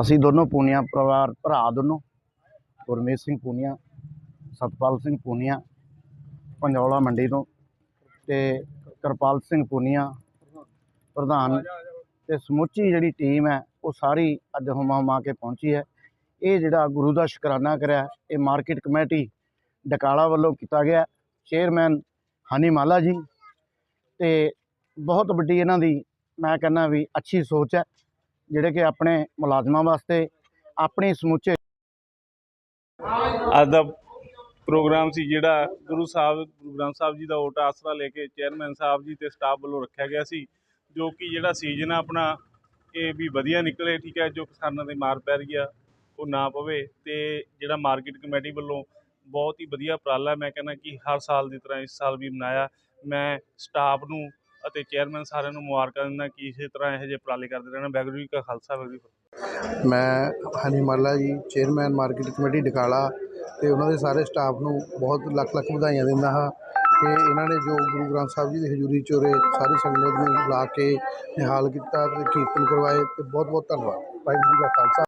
ਅਸੀਂ ਦੋਨੋਂ ਪੂਨੀਆ ਪਰਿਵਾਰ, ਭਰਾ ਦੋਨੋਂ, ਗੁਰਮੀਤ ਸਿੰਘ ਪੂਨੀਆ, ਸਤਪਾਲ ਸਿੰਘ ਪੂਨੀਆ, ਪੰਜੌਲਾ ਮੰਡੀ ਤੋਂ ਤੇ ਕਿਰਪਾਲ ਸਿੰਘ ਪੂਨੀਆ, ਪ੍ਰਧਾਨ ਤੇ ਸਮੁੱਚੀ ਜਿਹੜੀ ਟੀਮ ਹੈ, ਉਹ ਸਾਰੀ ਅੱਜ ਹੁਮਾ ਹੁਮਾ ਕੇ ਪਹੁੰਚੀ ਹੈ। ਇਹ ਜਿਹੜਾ ਗੁਰੂ ਦਾ ਸ਼ੁਕਰਾਨਾ ਕਰਿਆ, ਇਹ ਮਾਰਕੀਟ ਕਮੇਟੀ ਡਕਾਲਾ ਵੱਲੋਂ ਕੀਤਾ ਗਿਆ। ਚੇਅਰਮੈਨ ਹਨੀ ਮਾਲਾ ਜੀ ਤੇ ਬਹੁਤ ਵੱਡੀ ਇਹਨਾਂ ਦੀ ਮੈਂ ਕਹਿੰਦਾ ਵੀ ਅੱਛੀ ਸੋਚ ਹੈ। ਜਿਹੜੇ ਕਿ ਆਪਣੇ ਮੁਲਾਜ਼ਮਾਂ ਵਾਸਤੇ ਆਪਣੀ ਸਮੁੱਚੇ ਅੱਜ ਦਾ ਪ੍ਰੋਗਰਾਮ ਸੀ ਜਿਹੜਾ ਗੁਰੂ ਸਾਹਿਬ, ਗੁਰੂ ਗ੍ਰੰਥ ਸਾਹਿਬ ਜੀ ਦਾ ਓਟ ਆਸਰਾ ਲੈ ਕੇ ਚੇਅਰਮੈਨ ਸਾਹਿਬ ਜੀ ਤੇ ਸਟਾਫ ਵੱਲੋਂ ਰੱਖਿਆ ਗਿਆ ਸੀ, ਜੋ ਕਿ ਜਿਹੜਾ ਸੀਜ਼ਨ ਆ ਆਪਣਾ, ਇਹ ਵੀ ਵਧੀਆ ਨਿਕਲੇ, ਠੀਕ ਹੈ, ਜੋ ਕਿਸਾਨਾਂ ਦੇ ਮਾਰ ਪੈ ਰਹੀ ਆ, ਉਹ ਨਾ ਪਵੇ ਤੇ ਜਿਹੜਾ ਮਾਰਕੀਟ ਕਮੇਟੀ ਵੱਲੋਂ ਬਹੁਤ ਹੀ ਵਧੀਆ ਉਪਰਾਲਾ, ਮੈਂ ਕਹਿੰਦਾ ਕਿ ਹਰ ਸਾਲ ਦੀ ਤਰ੍ਹਾਂ ਇਸ ਸਾਲ ਵੀ ਮਨਾਇਆ। ਮੈਂ ਸਟਾਫ ਨੂੰ ਅਤੇ ਚੇਅਰਮੈਨ ਸਾਰਿਆਂ ਨੂੰ ਮੁਬਾਰਕਾਂ ਦਿੰਦਾ ਕਿ ਇਸੇ ਤਰ੍ਹਾਂ ਇਹੋ ਜਿਹੇ ਉਪਰਾਲੇ ਕਰਦੇ ਰਹਿਣਾ। ਵਾਹਿਗੁਰੂ ਜੀ ਕਾ ਖਾਲਸਾ, ਵਾਹਿਗੁਰੂ ਜੀ ਮੈਂ ਹਨੀ ਮਾਲਾ ਜੀ, ਚੇਅਰਮੈਨ ਮਾਰਕੀਟ ਕਮੇਟੀ ਡਕਾਲਾ ਤੇ ਉਹਨਾਂ ਦੇ ਸਾਰੇ ਸਟਾਫ ਨੂੰ ਬਹੁਤ ਲੱਖ ਲੱਖ ਵਧਾਈਆਂ ਦਿੰਦਾ ਹਾਂ ਕਿ ਇਹਨਾਂ ਨੇ ਜੋ ਗੁਰੂ ਗ੍ਰੰਥ ਸਾਹਿਬ ਜੀ ਦੀ ਹਜ਼ੂਰੀ ਚੋਰੇ ਸਾਰੀ ਸੰਗਤ ਨੂੰ ਬੁਲਾ ਕੇ ਨਿਹਾਲ ਕੀਤਾ ਤੇ ਕੀਰਤਨ ਕਰਵਾਏ ਤੇ ਬਹੁਤ ਬਹੁਤ ਧੰਨਵਾਦ। ਵਾਹਿਗੁਰੂ ਜੀ ਕਾ ਖਾਲਸਾ।